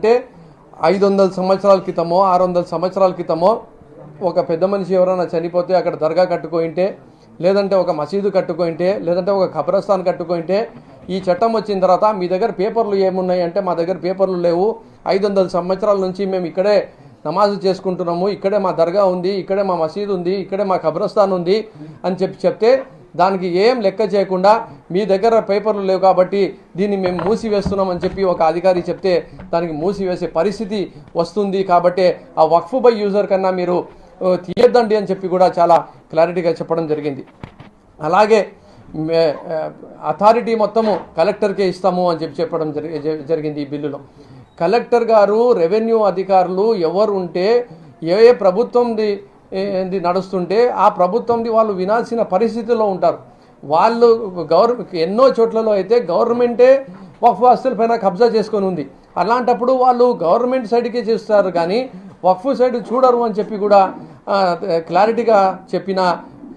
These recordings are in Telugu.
అంటే ఐదు వందల సంవత్సరాల క్రితమో ఆరు వందల సంవత్సరాల క్రితమో ఒక పెద్ద మనిషి ఎవరైనా చనిపోతే అక్కడ దర్గా కట్టుకోయింటే లేదంటే ఒక మసీదు కట్టుకోయింటే లేదంటే ఒక ఖబరస్థాన్ కట్టుకోయింటే ఈ చట్టం వచ్చిన తర్వాత మీ దగ్గర పేపర్లు ఏమున్నాయి అంటే మా దగ్గర పేపర్లు లేవు. ఐదు వందల సంవత్సరాల నుంచి మేము ఇక్కడే నమాజు చేసుకుంటున్నాము. ఇక్కడే మా దర్గా ఉంది ఇక్కడే మా మసీదు ఉంది ఇక్కడే మా ఖబరస్థాన్ ఉంది అని చెప్పి చెప్తే దానికి ఏం లెక్క చేయకుండా మీ దగ్గర పేపర్లు లేవు కాబట్టి దీన్ని మేము మూసివేస్తున్నామని చెప్పి ఒక అధికారి చెప్తే దానికి మూసివేసే పరిస్థితి వస్తుంది కాబట్టి ఆ వక్ఫ్ బై యూజర్ కన్నా మీరు తీయద్దండి తీయొద్దండి అని చెప్పి కూడా చాలా క్లారిటీగా చెప్పడం జరిగింది. అలాగే అథారిటీ మొత్తము కలెక్టర్కే ఇస్తాము అని చెప్పి చెప్పడం జరిగి జరిగింది ఈ బిల్లులో. కలెక్టర్ గారు రెవెన్యూ అధికారులు ఎవరు ఉంటే ఏ ఏ ప్రభుత్వంది ఏంది నడుస్తుంటే ఆ ప్రభుత్వంని వాళ్ళు వినాల్సిన పరిస్థితిలో ఉంటారు. వాళ్ళు గవర్ ఎన్నో చోట్లలో అయితే గవర్నమెంటే వక్ఫ్ ఆస్తుల పైన కబ్జా చేసుకొని ఉంది. అలాంటప్పుడు వాళ్ళు గవర్నమెంట్ సైడ్కే చేస్తారు కానీ వక్ఫ్ సైడ్ చూడరు అని చెప్పి కూడా క్లారిటీగా చెప్పిన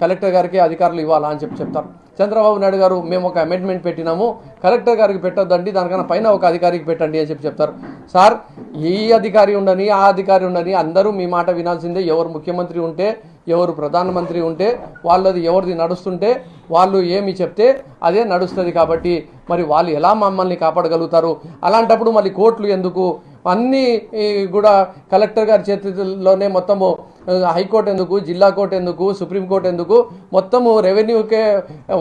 కలెక్టర్ గారికి అధికారులు ఇవ్వాలా అని చెప్పి చెప్తారు. చంద్రబాబు నాయుడు గారు మేము ఒక అమెండ్మెంట్ పెట్టినాము. కలెక్టర్ గారికి పెట్టొద్దండి దానికన్నా పైన ఒక అధికారికి పెట్టండి అని చెప్పి చెప్తారు. సార్ ఈ అధికారి ఉండని ఆ అధికారి ఉండని అందరూ మీ మాట వినాల్సిందే. ఎవరు ముఖ్యమంత్రి ఉంటే ఎవరు ప్రధానమంత్రి ఉంటే వాళ్ళది ఎవరిది నడుస్తుంటే వాళ్ళు ఏమి చెప్తే అదే నడుస్తుంది కాబట్టి మరి వాళ్ళు ఎలా మమ్మల్ని కాపాడగలుగుతారు? అలాంటప్పుడు మళ్ళీ కోర్టులు ఎందుకు? అన్నీ కూడా కలెక్టర్ గారి చేతిలోనే మొత్తము హైకోర్టు ఎందుకు? జిల్లా కోర్టు ఎందుకు? సుప్రీంకోర్టు ఎందుకు? మొత్తము రెవెన్యూకే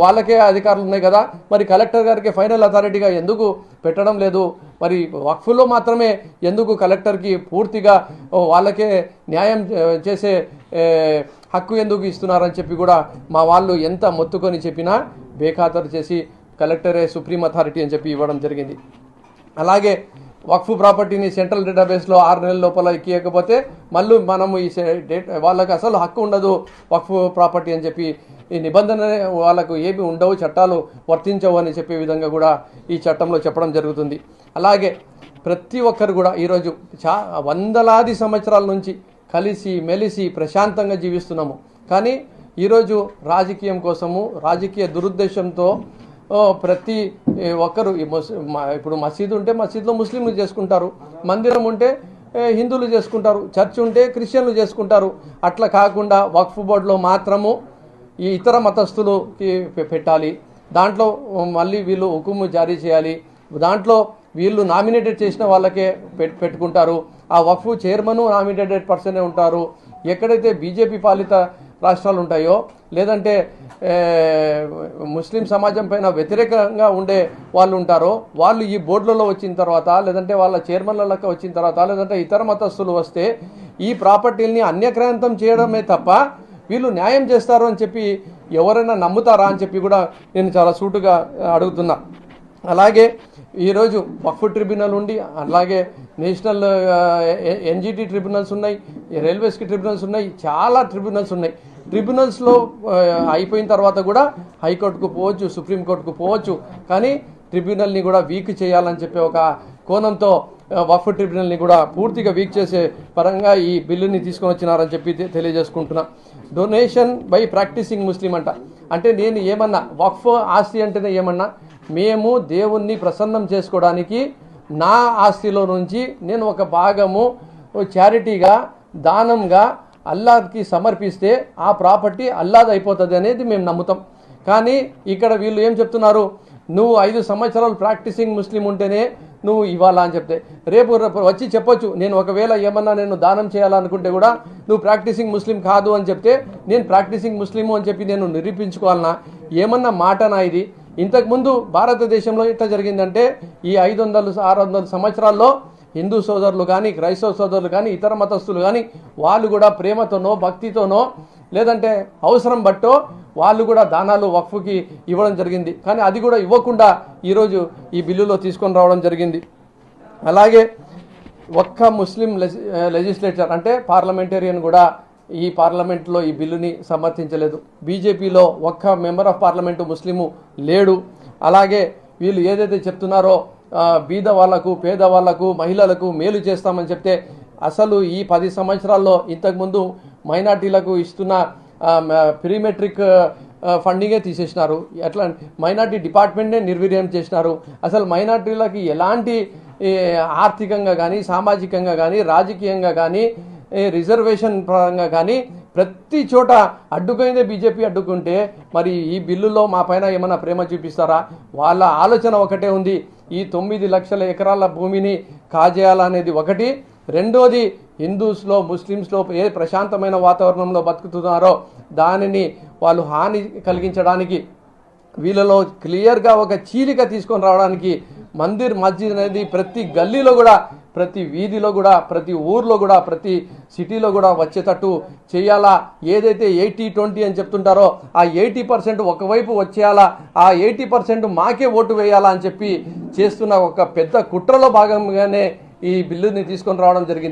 వాళ్ళకే అధికారులు ఉన్నాయి కదా. మరి కలెక్టర్ గారికి ఫైనల్ అథారిటీగా ఎందుకు పెట్టడం లేదు? మరి వక్ఫ్లో మాత్రమే ఎందుకు కలెక్టర్కి పూర్తిగా వాళ్ళకే న్యాయం చేసే హక్కు ఎందుకు ఇస్తున్నారని చెప్పి కూడా మా వాళ్ళు ఎంత మొత్తుకొని చెప్పినా బేఖాతరు చేసి కలెక్టరే సుప్రీం అథారిటీ అని చెప్పి ఇవ్వడం జరిగింది. అలాగే వక్ఫ్ ప్రాపర్టీని సెంట్రల్ డేటాబేస్లో ఆరు నెలల లోపల ఎక్కియకపోతే మళ్ళీ మనము ఈ వాళ్ళకి అసలు హక్కు ఉండదు వక్ఫ్ ప్రాపర్టీ అని చెప్పి. ఈ నిబంధన వాళ్ళకు ఏమి ఉండవు చట్టాలు వర్తించవు అని చెప్పే విధంగా కూడా ఈ చట్టంలో చెప్పడం జరుగుతుంది. అలాగే ప్రతి ఒక్కరు కూడా ఈరోజు చా వందలాది సంవత్సరాల నుంచి కలిసి మెలిసి ప్రశాంతంగా జీవిస్తున్నాము. కానీ ఈరోజు రాజకీయం కోసము రాజకీయ దురుద్దేశంతో ప్రతి ఒక్కరు ఈ ఇప్పుడు మసీదు ఉంటే మసీదులో ముస్లింలు చేసుకుంటారు. మందిరం ఉంటే హిందువులు చేసుకుంటారు. చర్చ్ ఉంటే క్రిస్టియన్లు చేసుకుంటారు. అట్లా కాకుండా వక్ఫ్ బోర్డులో మాత్రము ఈ ఇతర మతస్థులకి పెట్టాలి. దాంట్లో మళ్ళీ వీళ్ళు హుకుము జారీ చేయాలి. దాంట్లో వీళ్ళు నామినేటెడ్ చేసిన వాళ్ళకే పెట్టుకుంటారు. ఆ వక్ఫ్ చైర్మన్ నామినేటెడ్ పర్సనే ఉంటారు. ఎక్కడైతే బీజేపీ పాలిత రాష్ట్రాలు ఉంటాయో లేదంటే ముస్లిం సమాజం పైన వ్యతిరేకంగా ఉండే వాళ్ళు ఉంటారో వాళ్ళు ఈ బోర్డులలో వచ్చిన తర్వాత లేదంటే వాళ్ళ చైర్మన్లకి వచ్చిన తర్వాత లేదంటే ఇతర మతస్థులు వస్తే ఈ ప్రాపర్టీల్ని అన్యక్రాంతం చేయడమే తప్ప వీళ్ళు న్యాయం చేస్తారు అని చెప్పి ఎవరైనా నమ్ముతారా అని చెప్పి కూడా నేను చాలా సూటుగా అడుగుతున్నా. అలాగే ఈరోజు వక్ఫ్ ట్రిబ్యునల్ ఉండి అలాగే నేషనల్ ఎన్జిటి ట్రిబ్యునల్స్ ఉన్నాయి రైల్వేస్కి ట్రిబ్యునల్స్ ఉన్నాయి చాలా ట్రిబ్యునల్స్ ఉన్నాయి. ట్రిబ్యునల్స్లో అయిపోయిన తర్వాత కూడా హైకోర్టుకు పోవచ్చు సుప్రీంకోర్టుకు పోవచ్చు. కానీ ట్రిబ్యునల్ని కూడా వీక్ చేయాలని చెప్పి ఒక కోణంతో వఫ్ ట్రిబ్యునల్ని కూడా పూర్తిగా వీక్ చేసే పరంగా ఈ బిల్లుని తీసుకొని వచ్చినారని చెప్పి తెలియజేసుకుంటున్నా. డొనేషన్ బై ప్రాక్టీసింగ్ ముస్లిం అంట. అంటే నేను ఏమన్నా వక్ఫ్ ఆస్తి అంటేనే ఏమన్నా మేము దేవుణ్ణి ప్రసన్నం చేసుకోవడానికి నా ఆస్తిలో నుంచి నేను ఒక భాగము చారిటీగా దానంగా అల్లాకి సమర్పిస్తే ఆ ప్రాపర్టీ అల్లాది అయిపోతుంది అనేది మేము నమ్ముతాం. కానీ ఇక్కడ వీళ్ళు ఏం చెప్తున్నారు? నువ్వు ఐదు సంవత్సరాలు ప్రాక్టీసింగ్ ముస్లిం ఉంటేనే నువ్వు ఇవ్వాలా అని చెప్తే. రేపు రేపు వచ్చి చెప్పొచ్చు నేను ఒకవేళ ఏమన్నా నేను దానం చేయాలనుకుంటే కూడా నువ్వు ప్రాక్టీసింగ్ ముస్లిం కాదు అని చెప్తే నేను ప్రాక్టీసింగ్ ముస్లిము అని చెప్పి నేను నిరూపించుకోవాలనా? ఏమన్నా మాటనా ఇది? ఇంతకుముందు భారతదేశంలో ఎట్లా జరిగిందంటే ఈ ఐదు వందలు ఆరు వందల సంవత్సరాల్లో హిందూ సోదరులు కానీ క్రైస్తవ సోదరులు కానీ ఇతర మతస్థులు కానీ వాళ్ళు కూడా ప్రేమతోనో భక్తితోనో లేదంటే అవసరం బట్టో వాళ్ళు కూడా దానాలు వక్ఫ్కి ఇవ్వడం జరిగింది. కానీ అది కూడా ఇవ్వకుండా ఈరోజు ఈ బిల్లులో తీసుకొని రావడం జరిగింది. అలాగే ఒక్క ముస్లిం లెజిస్లేచర్ అంటే పార్లమెంటేరియన్ కూడా ఈ పార్లమెంట్లో ఈ బిల్లుని సమర్థించలేదు. బీజేపీలో ఒక్క మెంబర్ ఆఫ్ పార్లమెంటు ముస్లిము లేడు. అలాగే వీళ్ళు ఏదైతే చెప్తున్నారో బీద వాళ్ళకు పేద వాళ్ళకు మహిళలకు మేలు చేస్తామని చెప్తే అసలు ఈ పది సంవత్సరాల్లో ఇంతకుముందు మైనార్టీలకు ఇస్తున్న ప్రీమెట్రిక్ ఫండింగే తీసేసినారు. ఎట్లా మైనార్టీ డిపార్ట్మెంట్నే నిర్వీర్యం చేసినారు. అసలు మైనార్టీలకి ఎలాంటి ఆర్థికంగా కానీ సామాజికంగా కానీ రాజకీయంగా కానీ రిజర్వేషన్ పరంగా కానీ ప్రతి చోట అడ్డుకైందే బీజేపీ అడ్డుకుంటే మరి ఈ బిల్లులో మా పైన ఏమైనా ప్రేమ చూపిస్తారా? వాళ్ళ ఆలోచన ఒకటే ఉంది. ఈ తొమ్మిది లక్షల ఎకరాల భూమిని కాజేయాలనేది ఒకటి. రెండోది హిందూస్లో ముస్లిమ్స్లో ఏ ప్రశాంతమైన వాతావరణంలో బతుకుతున్నారో దానిని వాళ్ళు హాని కలిగించడానికి వీళ్ళలో క్లియర్గా ఒక చీలిక తీసుకొని రావడానికి మందిర్ మస్జిద్ అనేది ప్రతి గల్లీలో కూడా ప్రతి వీధిలో కూడా ప్రతి ఊర్లో కూడా ప్రతి సిటీలో కూడా వచ్చేటట్టు చేయాలా? ఏదైతే ఎయిటీ ట్వంటీ అని చెప్తుంటారో ఆ ఎయిటీ పర్సెంట్ ఒకవైపు వచ్చేయాలా? ఆ ఎయిటీ పర్సెంట్ మాకే ఓటు వేయాలా అని చెప్పి చేస్తున్న ఒక పెద్ద కుట్రలో భాగంగానే ఈ బిల్లుని తీసుకొని రావడం జరిగింది.